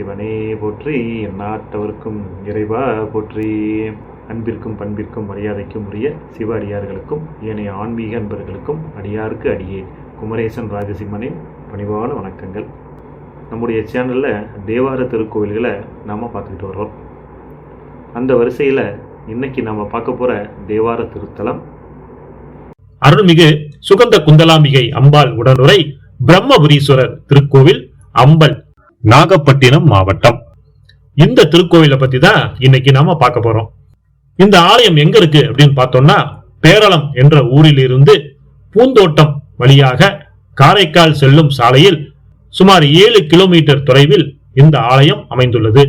சிவனே போற்றி எந்நாட்டவர்க்கும் இறைவா போற்றி. அன்பிற்கும் பண்பிற்கும் மரியாதைக்கும் உரிய சிவ அடியார்களுக்கும் ஏனைய ஆன்மீக அன்பர்களுக்கும் அடியாருக்கு அடியே. குமரேசன் ராஜசிம்மனின் பணிவான வணக்கங்கள். நம்முடைய சேனலில் தேவார திருக்கோவில்களை நாம் பார்த்துக்கிட்டு வர்றோம். அந்த வரிசையில் இன்னைக்கு நாம் பார்க்க போகிற தேவார திருத்தலம். அருள்மிகு சுகந்த குந்தலாம்பிகை அம்பாள் உடனுரை பிரம்மபுரீஸ்வரர் திருக்கோவில் அம்பல் நாகப்பட்டினம் மாவட்டம். இந்த திருக்கோவிலை பத்தி தான் இன்னைக்கு நாம பார்க்க போறோம். இந்த ஆலயம் எங்க இருக்கு அப்படின்னு பார்த்தோம்னா பேரளம் என்ற ஊரில் இருந்து பூந்தோட்டம் வழியாக காரைக்கால் செல்லும் சாலையில் சுமார் ஏழு கிலோமீட்டர் தொலைவில் இந்த ஆலயம் அமைந்துள்ளது.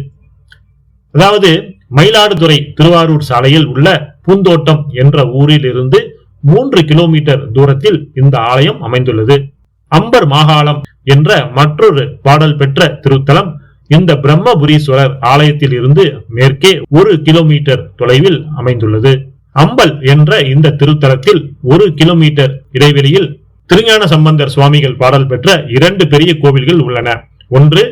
அதாவது மயிலாடுதுறை திருவாரூர் சாலையில் உள்ள பூந்தோட்டம் என்ற ஊரில் இருந்து மூன்று கிலோமீட்டர் தூரத்தில் இந்த ஆலயம் அமைந்துள்ளது. அம்பர் மாகாளம் என்ற மற்றொரு பாடல் பெற்ற திருத்தலம் இந்த பிரம்மபுரீஸ்வரர் ஆலயத்தில் இருந்து மேற்கே ஒரு கிலோமீட்டர் தொலைவில் அமைந்துள்ளது. அம்பல் என்ற இந்த திருத்தலத்தில் ஒரு கிலோமீட்டர் இடைவெளியில் திருஞான சம்பந்தர் சுவாமிகள் பாடல் பெற்ற இரண்டு பெரிய கோவில்கள் உள்ளன. ஒன்று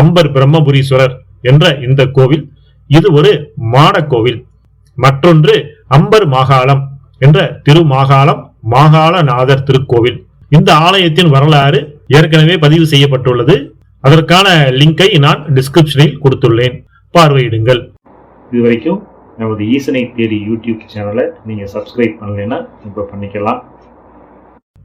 அம்பர் பிரம்மபுரீஸ்வரர் என்ற இந்த கோவில் இது ஒரு மாட கோவில். மற்றொன்று அம்பர் மாகாளம் என்ற திருமாகாளம் மாகாளநாதர் திருக்கோவில். இந்த ஆலயத்தின் வரலாறு ஏற்கனவே பதிவு செய்யப்பட்டுள்ளது. அதற்கான லிங்கை நான் டிஸ்கிரிப்ஷனில் கொடுத்துள்ளேன். பார்வையிடுங்கள். இது வரைக்கும் நமது ஈசனை தேடி யூடியூப் சேனலை நீங்கள் சப்ஸ்கிரைப் பண்ணலைன்னா இப்போ பண்ணிக்கலாம்.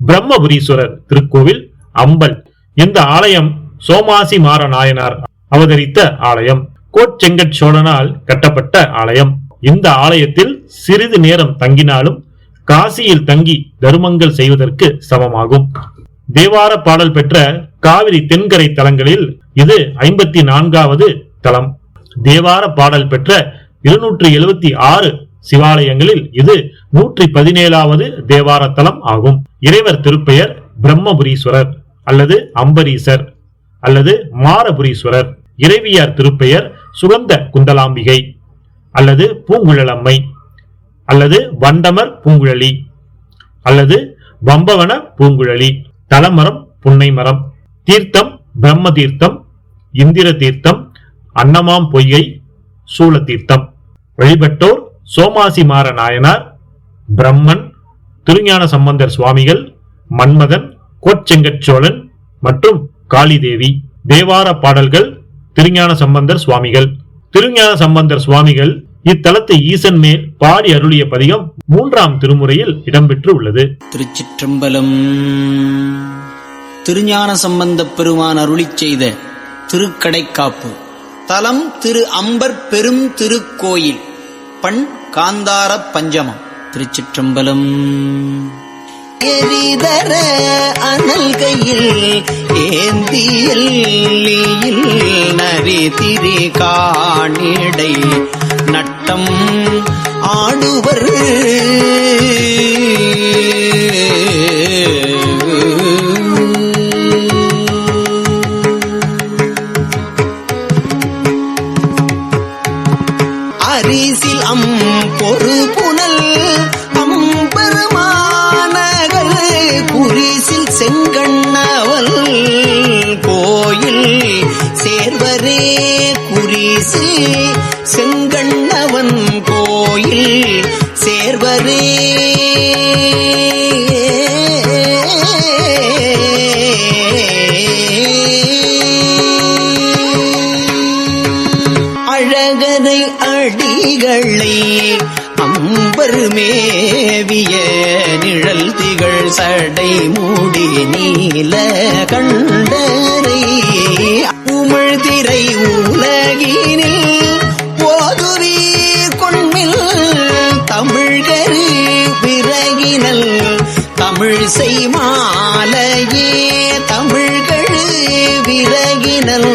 பிரம்மபுரீஸ்வரர் திருக்கோவில் அம்பல். இந்த ஆலயம் சோமாசி மாற நாயனார் அவதரித்த ஆலயம். கோச்செங்கட் சோழனால் கட்டப்பட்ட ஆலயம். இந்த ஆலயத்தில் சிறிது நேரம் தங்கினாலும் காசியில் தங்கி தருமங்கள் செய்வதற்கு சமமாகும். தேவார பாடல் பெற்ற காவிரி தென்கரை தலங்களில் இது ஐம்பத்தி நான்காவது தலம். தேவார பாடல் பெற்ற இருநூற்றி எழுபத்தி ஆறு சிவாலயங்களில் இது நூற்றி பதினேழாவது தேவார தலம் ஆகும். இறைவர் திருப்பெயர் பிரம்மபுரீஸ்வரர் அல்லது அம்பரீசர் அல்லது மாரபுரீஸ்வரர். இறைவியார் திருப்பெயர் சுகந்த குந்தலாம்பிகை அல்லது பூங்குழலம்மை. அல்லது வண்டமர் பூங்குழலி அல்லது வம்பவன பூங்குழலி தலமரம் புன்னை மரம் தீர்த்தம் பிரம்ம தீர்த்தம் இந்திர தீர்த்தம் அன்னமாம் பொய்கை சூல தீர்த்தம் வழிபட்டோர் சோமாசி மாற நாயனார் பிரம்மன் திருஞான சம்பந்தர் சுவாமிகள் மன்மதன் கோச்செங்கட்சோழன் மற்றும் காளிதேவி. தேவார பாடல்கள் திருஞான சம்பந்தர் சுவாமிகள். திருஞான சம்பந்தர் சுவாமிகள் இத்தலத்தை ஈசன் மேல் பாடி அருளிய பதிகம் மூன்றாம் திருமுறையில் இடம்பெற்று உள்ளது திருச்சிற்றம்பலம். திருஞான சம்பந்தப் பெருமான் அருளிச் செய்த திருக்கடைக்காப்பு. தலம் திரு அம்பர் பெரும் திருக்கோயில். பண் காந்தார பஞ்சமம். திருச்சிற்றம்பலம். எரிதர அனல் கையில் ஏந்தியில் நரி திரி காணிடை நட்டம் ஆடுவர். பேசி செங்கண்ணவன் கோயில் சேர்வரே. அழகனை அடிகளை அம்பர் மேவிய நிழல் திகழ் சடை மூடி நீல கண்டரை. உமிழ் திரை உலகினில் போதுவீர் கொண்மில் தமிழ்கரு விறகினல். தமிழ் செய்மாலையே தமிழ்கழு விறகினல்.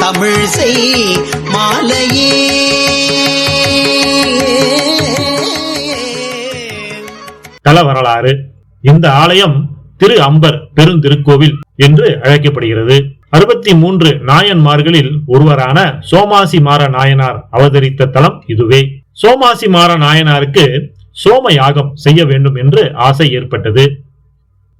தமிழ் செய் மாலையே தல வரலாறு இந்த ஆலயம் திரு அம்பர் பெருந்திருக்கோவில் என்று அழைக்கப்படுகிறது. அறுபத்தி மூன்று நாயன்மார்களில் ஒருவரான சோமாசி மாற நாயனார் அவதரித்த தலம் இதுவே. சோமாசி மாற நாயனாருக்கு சோம யாகம் செய்ய வேண்டும் என்று ஆசை ஏற்பட்டது.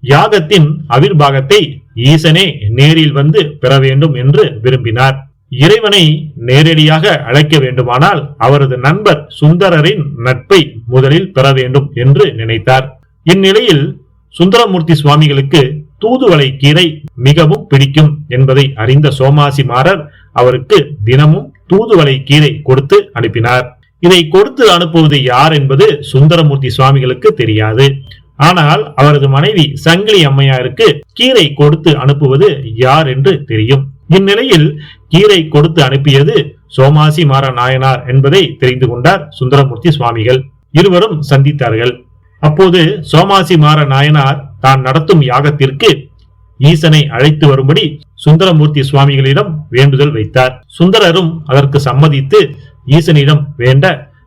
யாகத்தின் அவிர்வாகத்தை ஈசனே நேரில் வந்து பெற வேண்டும் என்று விரும்பினார். இறைவனை நேரடியாக அழைக்க வேண்டுமானால் அவரது நண்பர் சுந்தரரின் நட்பை முதலில் பெற வேண்டும் என்று நினைத்தார். இந்நிலையில் சுந்தரமூர்த்தி சுவாமிகளுக்கு தூதுவளை கீரை மிகவும் பிடிக்கும் என்பதை அறிந்த சோமாசி மாறர் அவருக்கு தினமும் தூதுவளை கீரை கொடுத்து அனுப்பினார். இதை கொடுத்து அனுப்புவது யார் என்பது சுந்தரமூர்த்தி சுவாமிகளுக்கு தெரியாது. ஆனால் அவரது மனைவி சங்கிலி அம்மையாருக்கு கீரை கொடுத்து அனுப்புவது யார் என்று தெரியும். இந்நிலையில் கீரை கொடுத்து அனுப்பியது சோமாசி மாற நாயனார் என்பதை தெரிந்து கொண்டார் சுந்தரமூர்த்தி சுவாமிகள். இருவரும் சந்தித்தார்கள். அப்போது சோமாசி மாற நாயனார் தான் நடத்தும் யாகத்திற்கு ஈசனை அழைத்து வரும்படி சுந்தரமூர்த்தி சுவாமிகளிடம் வேண்டுதல் வைத்தார். சுந்தரரும் அதற்கு சம்மதித்து ஈசனிடம் வேண்ட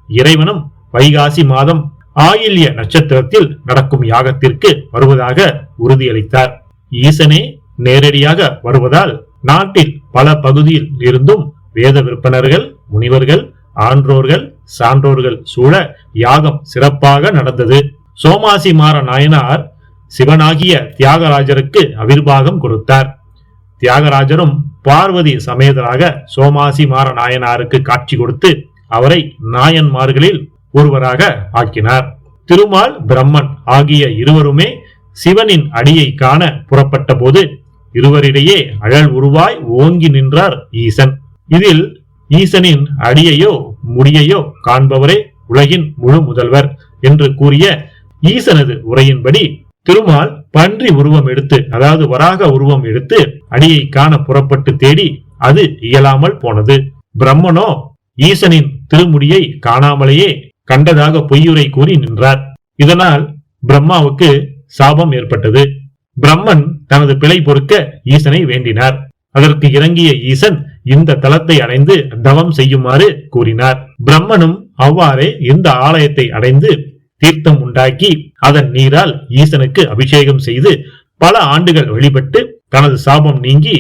இறைவனும் வைகாசி மாதம் ஆயில்ய நட்சத்திரத்தில் நடக்கும் யாகத்திற்கு வருவதாக உறுதியளித்தார். ஈசனே நேரடியாக வருவதால் நாட்டில் பல பகுதியில் இருந்தும் வேத விற்பனர்கள் முனிவர்கள் ஆன்றோர்கள் சான்றோர்கள் சூழ யாகம் சிறப்பாக நடந்தது. சோமாசி மாற நாயனார் சிவனாகிய தியாகராஜருக்கு அவிர்வாகம் கொடுத்தார். தியாகராஜரும் பார்வதி சமேதராக சோமாசி மாற நாயனாருக்கு காட்சி கொடுத்து அவரை நாயன்மார்களில் ஒருவராக ஆக்கினார். திருமால் பிரம்மன் ஆகிய இருவருமே சிவனின் அடியை காண புறப்பட்ட போது இருவரிடையே அழல் உருவாய் ஓங்கி நின்றார் ஈசன். இதில் ஈசனின் அடியையோ முடியையோ காண்பவரே உலகின் முழு முதல்வர் என்று கூறிய ஈசனது உரையின்படி திருமால் பன்றி உருவம் எடுத்து அதாவது வராக உருவம் எடுத்து அடியை காண புறப்பட்டு தேடி அது இயலாமல் போனது. பிரம்மனோ ஈசனின் திருமுடியை காணாமலேயே கண்டதாக பொய்யுரை கூறி நின்றார். இதனால் பிரம்மாவுக்கு சாபம் ஏற்பட்டது. பிரம்மன் தனது பிழை பொறுக்க ஈசனை வேண்டினார். அதற்கு இறங்கிய ஈசன் இந்த தலத்தை அடைந்து தவம் செய்யுமாறு கூறினார். பிரம்மனும் அவ்வாறே இந்த ஆலயத்தை அடைந்து தீர்த்தம் உண்டாக்கி அதன் நீரால் ஈசனுக்கு அபிஷேகம் செய்து பல ஆண்டுகள் வழிபட்டு தனது சாபம் நீங்கி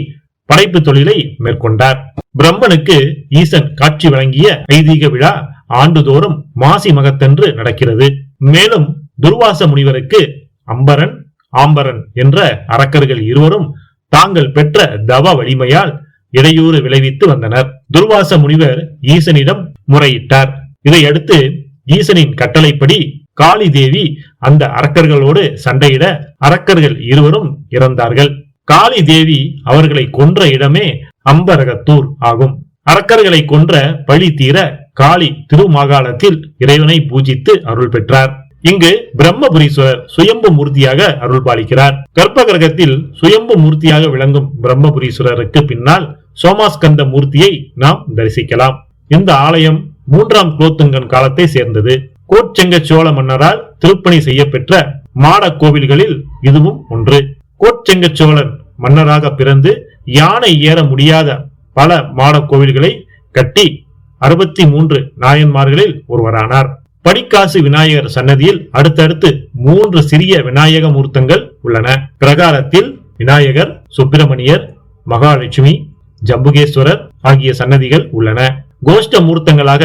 படைப்பு தொழிலை மேற்கொண்டார். பிரம்மனுக்கு ஈசன் காட்சி வழங்கிய ஐதீக விழா ஆண்டுதோறும் மாசி மகத்தன்று நடக்கிறது. மேலும் துர்வாச முனிவருக்கு அம்பரன் ஆம்பரன் என்ற அரக்கர்கள் இருவரும் தாங்கள் பெற்ற தவ வலிமையால் இடையூறு விளைவித்து வந்தனர். துர்வாச முனிவர் ஈசனிடம் முறையிட்டார். இதையடுத்து ஈசனின் கட்டளைப்படி காளி தேவி அந்த அரக்கர்களோடு சண்டையிட அரக்கர்கள் இருவரும் இறந்தார்கள். காளி தேவி அவர்களை கொன்ற இடமே அம்பரகத்தூர் ஆகும். அரக்கர்களை கொன்ற பழி தீர காளி திருமாகாளத்தில் இறைவனை பூஜித்து அருள் பெற்றார். இங்கு பிரம்மபுரீஸ்வரர் சுயம்பு மூர்த்தியாக அருள் பாலிக்கிறார் கர்ப்ப கிரகத்தில் சுயம்பு மூர்த்தியாக விளங்கும் பிரம்மபுரீஸ்வரருக்கு பின்னால் சோமாஸ்கந்த மூர்த்தியை நாம் தரிசிக்கலாம். இந்த ஆலயம் மூன்றாம் குலோத்துங்கன் காலத்தை சேர்ந்தது. கோச்செங்க சோழ மன்னரால் திருப்பணி செய்யப்பெற்ற மாட கோவில்களில் இதுவும் ஒன்று. கோச்செங்க சோழன் மன்னராக பிறந்து யானை ஏற முடியாத பல மாட கோவில்களை கட்டி அறுபத்தி மூன்று நாயன்மார்களில் ஒருவரானார். படிக்காசு விநாயகர் சன்னதியில் அடுத்தடுத்து மூன்று சிறிய விநாயக மூர்த்தங்கள் உள்ளன. பிரகாரத்தில் விநாயகர் சுப்பிரமணியர் மகாலட்சுமி ஜம்புகேஸ்வரர் ஆகிய சன்னதிகள் உள்ளன. கோஷ்ட மூர்த்தங்களாக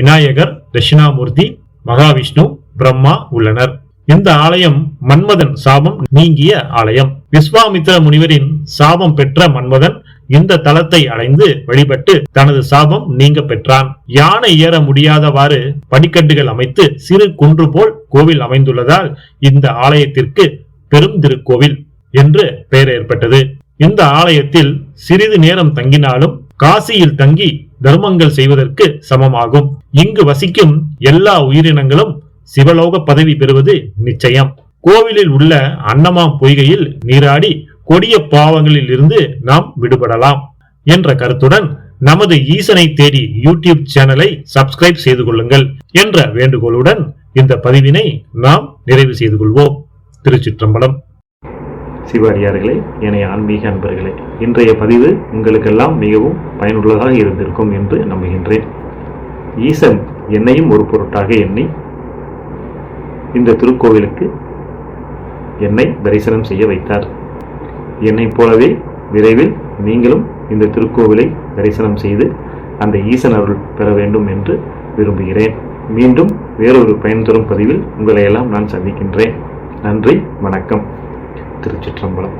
விநாயகர் தட்சிணாமூர்த்தி மகாவிஷ்ணு பிரம்மா உள்ளனர். இந்த ஆலயம் மன்மதன் சாபம் நீங்கிய ஆலயம். விஸ்வாமித்திர முனிவரின் சாபம் பெற்ற மன்மதன் இந்த தலத்தை அடைந்து வழிபட்டு தனது சாபம் நீங்க பெற்றான். யானை ஏற முடியாதவாறு படிக்கட்டுகள் அமைத்து சிறு குன்று போல் கோவில் அமைந்துள்ளதால் இந்த ஆலயத்திற்கு பெரும் திருக்கோவில் என்று பெயர் ஏற்பட்டது. இந்த ஆலயத்தில் சிறிது நேரம் தங்கினாலும் காசியில் தங்கி தர்மங்கள் செய்வதற்கு சமமாகும். இங்கு வசிக்கும் எல்லா உயிரினங்களும் சிவலோக பதவி பெறுவது நிச்சயம். கோவிலில் உள்ள அன்னமாம் பொய்கையில் நீராடி கொடிய பாவங்களில் இருந்து நாம் விடுபடலாம் என்ற கருத்துடன் நமது ஈசனை தேடி யூடியூப் சேனலை சப்ஸ்கிரைப் செய்து கொள்ளுங்கள் என்ற வேண்டுகோளுடன் இந்த பதிவினை நாம் நிறைவு செய்து கொள்வோம். திருச்சிற்றம்பலம். சிவாடியார்களே என ஆன்மீக அன்பர்களே இன்றைய பதிவு உங்களுக்கெல்லாம் மிகவும் பயனுள்ளதாக இருந்திருக்கும் என்று நம்புகின்றேன். ஈசன் என்னையும் ஒரு பொருட்டாக எண்ணி இந்த திருக்கோவிலுக்கு என்னை தரிசனம் செய்ய வைத்தார். என்னைப் போலவே விரைவில் நீங்களும் இந்த திருக்கோவிலை தரிசனம் செய்து அந்த ஈசன் அருள் பெற வேண்டும் என்று விரும்புகிறேன். மீண்டும் வேறொரு பயன் தரும் பதிவில் உங்களையெல்லாம் நான் சந்திக்கின்றேன். நன்றி வணக்கம். திருச்சிற்றம்பலம்.